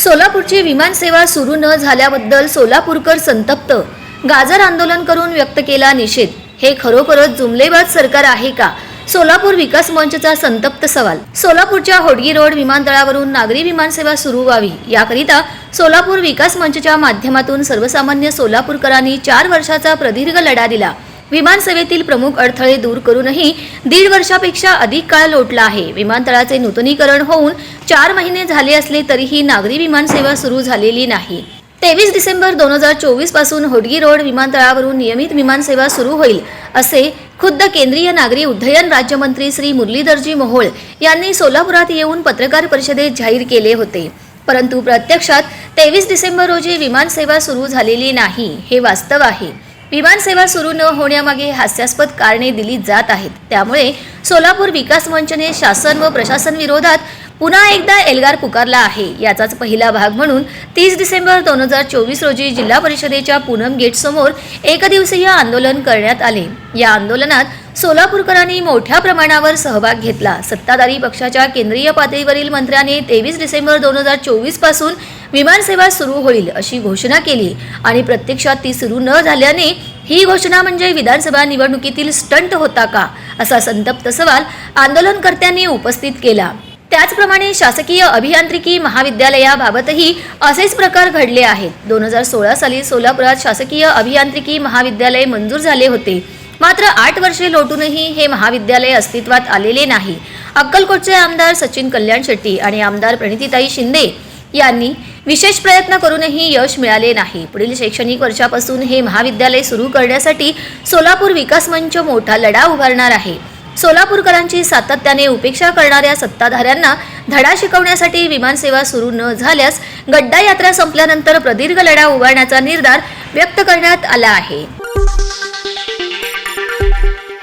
सोलापूरची विमानसेवा सुरू न झाल्याबद्दल सोलापूरकर संतप्त. गाजर आंदोलन करून व्यक्त केला निषेध. हे खरोखरच जुमलेबाज सरकार आहे का? सोलापूर विकास मंचचा संतप्त सवाल. सोलापूरच्या होडगी रोड विमानतळावरून नागरी विमानसेवा सुरू व्हावी. याकरिता सोलापूर विकास मंचच्या माध्यमातून सर्वसामान्य सोलापूरकरांनी चार वर्षाचा प्रदीर्घ लढा दिला. विमानसेवेतील प्रमुख अडथळे दूर करूनही दीड वर्षापेक्षा अधिक काळ लोटला आहे. विमानतळाचे नूतनीकरण होऊन चार महिने झाले असले तरीही नागरी विमानसेवा सुरू झालेली नाही. तेवीस डिसेंबर दोन हजार चोवीसपासून होडगी रोड विमानतळावरून नियमित विमानसेवा सुरू होईल असे खुद्द केंद्रीय नागरी उड्डयन राज्यमंत्री श्री मुरलीधरजी मोहोळ यांनी सोलापुरात येऊन पत्रकार परिषदेत जाहीर केले होते. परंतु प्रत्यक्षात तेवीस डिसेंबर रोजी विमानसेवा सुरू झालेली नाही हे वास्तव आहे. विमानसेवा सुरू न होण्यामागे हास्यास्पद कारणे दिली जात आहेत. त्यामुळे सोलापूर विकास मंचने शासन व प्रशासन विरोधात पुन्हा एकदा एल्गार पुकारला आहे. याचाच पहिला भाग म्हणून तीस डिसेंबर दोन हजार चोवीस रोजी जिल्हा परिषदेच्या पूनम गेट समोर एकदिवसीय आंदोलन करण्यात आले. या आंदोलनात सोलापूरकरांनी मोठ्या प्रमाणावर सहभाग घेतला. सत्ताधारी पक्षाच्या केंद्रीय पातळीवरील मंत्र्याने तेवीस डिसेंबर दोन हजार चोवीसपासून विमानसेवा सुरू होईल अशी घोषणा केली आणि प्रत्यक्षात ती सुरू न झाल्याने ही घोषणा म्हणजे विधानसभा निवडणुकीतील स्टंट होता का? असा संतप्त सवाल आंदोलनकर्त्यांनी उपस्थित केला. त्याचप्रमाणे शासकीय अभियांत्रिकी महाविद्यालयाबाबतही असेच प्रकार घडले आहेत. दोन हजार सोळा साली सोलापुरात शासकीय अभियांत्रिकी महाविद्यालय मंजूर झाले होते. मात्र आठ वर्षे लोटूनही हे महाविद्यालय अस्तित्वात आलेले नाही. अक्कलकोटचे आमदार सचिन कल्याण शेट्टी आणि आमदार प्रणितीताई शिंदे यांनी विशेष प्रयत्न करूनही यश मिळाले नाही. पुढील शैक्षणिक वर्षापासून हे महाविद्यालय सुरू करण्यासाठी सोलापूर विकास मंच मोठा लढा उभारणार आहे. सोलापूरकरांची सातत्याने उपेक्षा करणाऱ्या सत्ताधाऱ्यांना धडा शिकवण्यासाठी विमानसेवा सुरू न झाल्यास गड्डा यात्रा संपल्यानंतर प्रदीर्घ लढा उभारण्याचा निर्धार व्यक्त करण्यात आला आहे.